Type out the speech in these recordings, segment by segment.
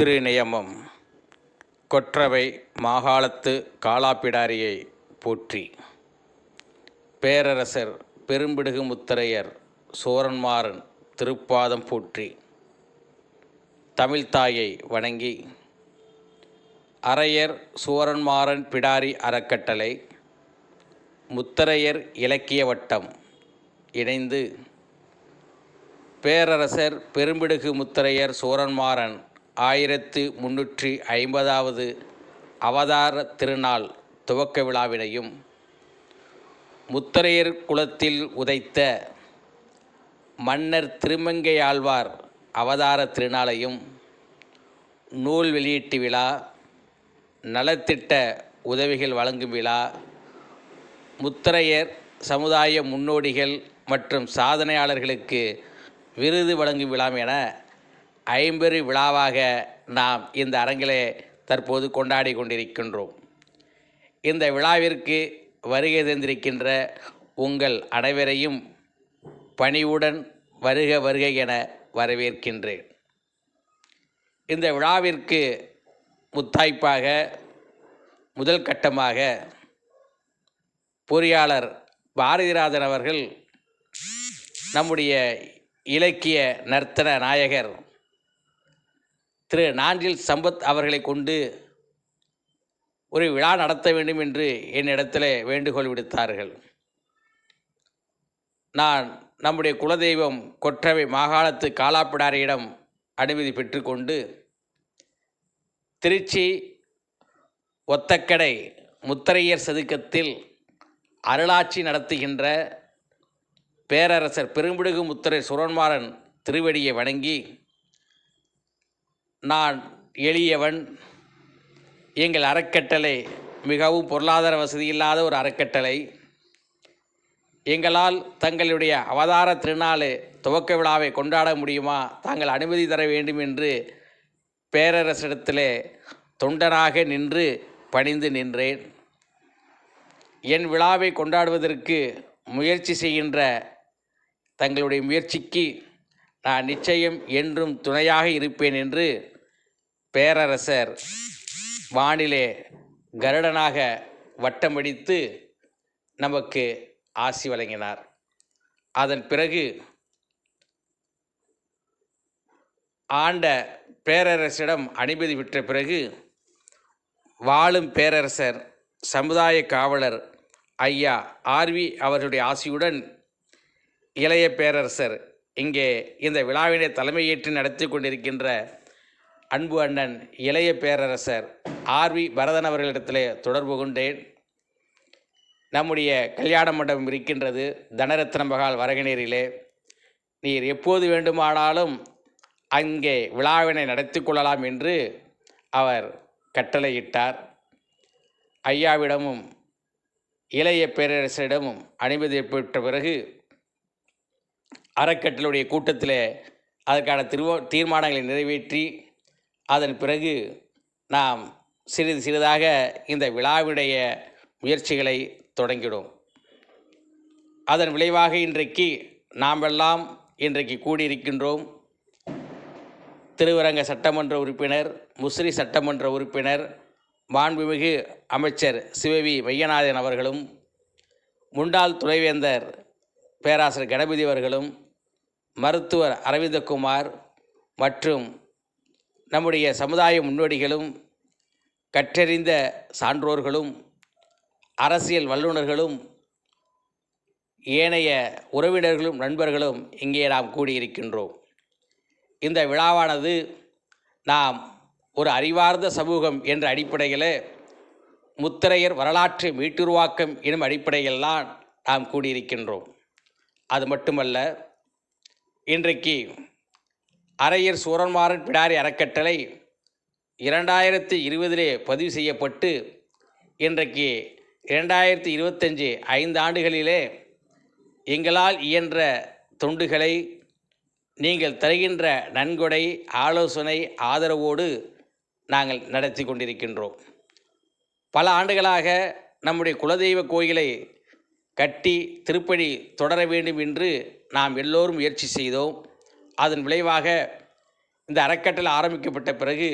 திருநியமம். கொற்றவை மாகாளத்து காலாப்பிடாரியை போற்றி. பேரரசர் பெரும்பிடுகு முத்தரையர் சோரன்மாறன் திருப்பாதம் போற்றி. தமிழ்தாயை வணங்கி. அரையர் சோரன்மாறன் பிடாரி அறக்கட்டளை. முத்தரையர் இலக்கிய வட்டம் இணைந்து. பேரரசர் பெரும்பிடுகு முத்தரையர் சோரன்மாறன் ஆயிரத்து முன்னூற்றி ஐம்பதாவது அவதார திருநாள் துவக்க விழாவினையும் முத்தரையர் குலத்தில் உதைத்த மன்னர் திருமங்கையாழ்வார் அவதார திருநாளையும் நூல் வெளியீட்டு விழா நலத்திட்ட உதவிகள் வழங்கும் விழா முத்தரையர் சமுதாய முன்னோடிகள் மற்றும் சாதனையாளர்களுக்கு விருது வழங்கும் விழா என ஐம்பெரு விழாவாக நாம் இந்த அரங்கிலே தற்போது கொண்டாடி கொண்டிருக்கின்றோம். இந்த விழாவிற்கு வருகை தந்திருக்கின்ற உங்கள் அனைவரையும் பணிவுடன் வருக வருக என வரவேற்கின்றேன். இந்த விழாவிற்கு முத்தாய்ப்பாக முதல் கட்டமாக பொறியாளர் பாரதிராஜன் அவர்கள் நம்முடைய இலக்கிய நர்த்தன நாயகர் திரு நாஞ்சில் சம்பத் அவர்களை கொண்டு ஒரு விழா நடத்த வேண்டும் என்று என்னிடத்தில் வேண்டுகோள் விடுத்தார்கள். நான் நம்முடைய குலதெய்வம் கொற்றவை மாகாணத்து காலாப்பிடாரியிடம் அனுமதி பெற்றுக்கொண்டு திருச்சி ஒத்தக்கடை முத்தரையர் சதுக்கத்தில் அருளாட்சி நடத்துகின்ற பேரரசர் பெரும்பிடுகு முத்தரை சுரன்மாறன் திருவடியை வணங்கி நான் எளியவன். எங்கள் அறக்கட்டளை மிகவும் பொருளாதார வசதி இல்லாத ஒரு அறக்கட்டளை. எங்களால் தங்களுடைய அவதார திருநாள் துவக்க விழாவை கொண்டாட முடியுமா? தாங்கள் அனுமதி தர வேண்டும் என்று பேரரசிடத்திலே தொண்டனாக நின்று பணிந்து நின்றேன். என் விழாவை கொண்டாடுவதற்கு முயற்சி செய்கின்ற தங்களுடைய முயற்சிக்கு நான் நிச்சயம் என்றும் துணையாக இருப்பேன் என்று பேரரசர் வானிலே கருடனாக வட்டமடித்து நமக்கு ஆசி வழங்கினார். அதன் பிறகு ஆண்ட பேரரசிடம் அனுமதி பெற்ற பிறகு வாழும் பேரரசர் சமுதாய காவலர் ஐயா ஆர்வி அவர்களுடைய ஆசியுடன் இளைய பேரரசர் இங்கே இந்த விழாவினை தலைமையேற்று நடத்தி கொண்டிருக்கின்ற அன்பு அண்ணன் இளைய பேரரசர் ஆர்வி பரதன் அவர்களிடத்திலே தொடர்பு கொண்டேன். நம்முடைய கல்யாண மண்டபம் இருக்கின்றது தனரத்ன மகால் வரகநீரிலே. நீர் எப்போது வேண்டுமானாலும் அங்கே விழாவினை நடத்தி கொள்ளலாம் என்று அவர் கட்டளையிட்டார். ஐயாவிடமும் இளைய பேரரசரிடமும் அனுமதி பெற்ற பிறகு அறக்கட்டளுடைய கூட்டத்தில் அதற்கான திருவ தீர்மானங்களை நிறைவேற்றி அதன் பிறகு நாம் சிறிது சிறிதாக இந்த விழாவுடைய முயற்சிகளை தொடங்கினோம் அதன் விளைவாக இன்றைக்கு நாமெல்லாம் இன்றைக்கு கூடியிருக்கின்றோம். திருவரங்க சட்டமன்ற உறுப்பினர் முசிறி சட்டமன்ற உறுப்பினர் மாண்புமிகு அமைச்சர் சிவவி மையநாதன் அவர்களும் முண்டாள் துணைவேந்தர் பேராசிரியர் கணபதி அவர்களும் மருத்துவர் அரவிந்தகுமார் மற்றும் நம்முடைய சமுதாய முன்னோடிகளும் கற்றறிந்த சான்றோர்களும் அரசியல் வல்லுநர்களும் ஏனைய உறவினர்களும் நண்பர்களும் இங்கே நாம் கூடியிருக்கின்றோம். இந்த விழாவானது நாம் ஒரு அறிவார்ந்த சமூகம் என்ற அடிப்படையில் முத்திரையர் வரலாற்று மீட்டுருவாக்கம் எனும் அடிப்படையில்தான் நாம் கூடியிருக்கின்றோம். அது மட்டுமல்ல இன்றைக்கு அரையர் சூரன்மாறன் பிடாரி அறக்கட்டளை இரண்டாயிரத்தி இருபதிலே பதிவு செய்யப்பட்டு இன்றைக்கு இரண்டாயிரத்தி இருபத்தஞ்சி ஐந்து ஆண்டுகளிலே எங்களால் இயன்ற தொண்டுகளை நீங்கள் தருகின்ற நன்கொடை ஆலோசனை ஆதரவோடு நாங்கள் நடத்தி கொண்டிருக்கின்றோம். பல ஆண்டுகளாக நம்முடைய குலதெய்வ கோயிலை கட்டி திருப்பணி தொடர வேண்டும் என்று நாம் எல்லோரும் முயற்சி செய்தோம். அதன் விளைவாக இந்த அறக்கட்டளை ஆரம்பிக்கப்பட்ட பிறகு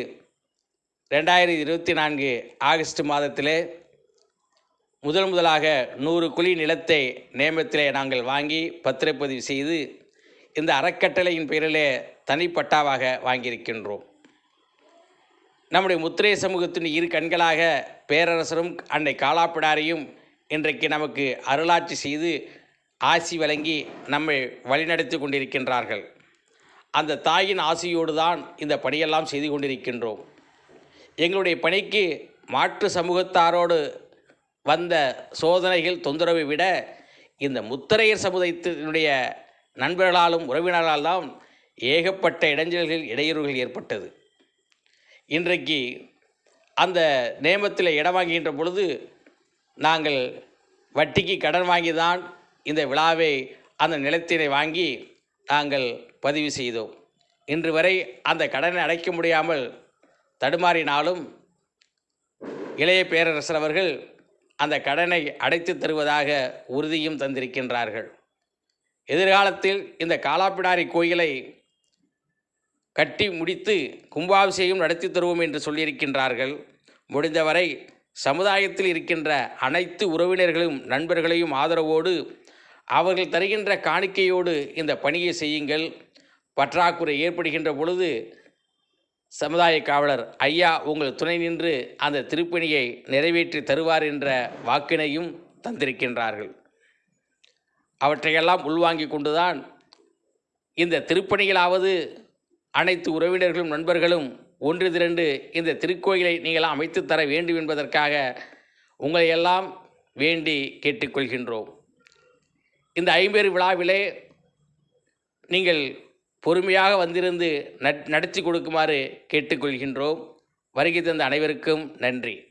ரெண்டாயிரத்தி இருபத்தி நான்கு ஆகஸ்ட் மாதத்திலே முதல் முதலாக நூறு குழி நிலத்தை நேமத்திலே நாங்கள் வாங்கி பத்திரப்பதிவு செய்து இந்த அறக்கட்டளையின் பெயரிலே தனிப்பட்டாவாக வாங்கியிருக்கின்றோம். நம்முடைய முத்திரை சமூகத்தின் இரு கண்களாக பேரரசரும் அன்னை காலாப்பிடாரையும் இன்றைக்கு நமக்கு அருளாட்சி செய்து ஆசி வழங்கி நம்மை வழிநடத்தி கொண்டிருக்கின்றார்கள். அந்த தாயின் ஆசையோடு தான் இந்த பணியெல்லாம் செய்து கொண்டிருக்கின்றோம். எங்களுடைய பணிக்கு மாற்று சமூகத்தாரோடு வந்த சோதனைகள் தொந்தரவை விட இந்த முத்தரையர் சமுதாயத்தினுடைய நண்பர்களாலும் உறவினர்களாலும் ஏகப்பட்ட இடைஞ்சல்கள் இடையூறுகள் ஏற்பட்டது. இன்றைக்கு அந்த நேமத்தில் இடம் வாங்குகின்ற பொழுது நாங்கள் வட்டிக்கு கடன் வாங்கி தான் இந்த விழாவை அந்த நிலத்தினை வாங்கி நாங்கள் பதிவு செய்தோம். இன்று வரை அந்த கடனை அடைக்க முடியாமல் தடுமாறினாலும் இளைய பேரரசர் அவர்கள் அந்த கடனை அடைத்து தருவதாக உறுதியும் தந்திருக்கின்றார்கள். எதிர்காலத்தில் இந்த காலாப்பிடாரி கோயிலை கட்டி முடித்து கும்பாபிஷேகம் நடத்தி தருவோம் என்று சொல்லியிருக்கின்றார்கள். முடிந்தவரை சமுதாயத்தில் இருக்கின்ற அனைத்து உறவினர்களும் நண்பர்களையும் ஆதரவோடு அவர்கள் தருகின்ற காணிக்கையோடு இந்த பணியை செய்யுங்கள். பற்றாக்குறை ஏற்படுகின்ற பொழுது சமுதாய காவலர் ஐயா உங்கள் துணை நின்று அந்த திருப்பணியை நிறைவேற்றி தருவார் என்ற வாக்கினையும் தந்திருக்கின்றார்கள். அவற்றையெல்லாம் உள்வாங்கி கொண்டுதான் இந்த திருப்பணிகளாவது அனைத்து உறவினர்களும் நண்பர்களும் ஒன்று திரண்டு இந்த திருக்கோயிலை நீங்களாம் அமைத்து தர வேண்டும் என்பதற்காக உங்களையெல்லாம் வேண்டி கேட்டுக்கொள்கின்றோம் இந்த ஐம்பேறு விழாவிலே நீங்கள் பொறுமையாக வந்திருந்து நட் நடத்தி கொடுக்குமாறு கேட்டுக்கொள்கின்றோம். வருகை தந்த அனைவருக்கும் நன்றி.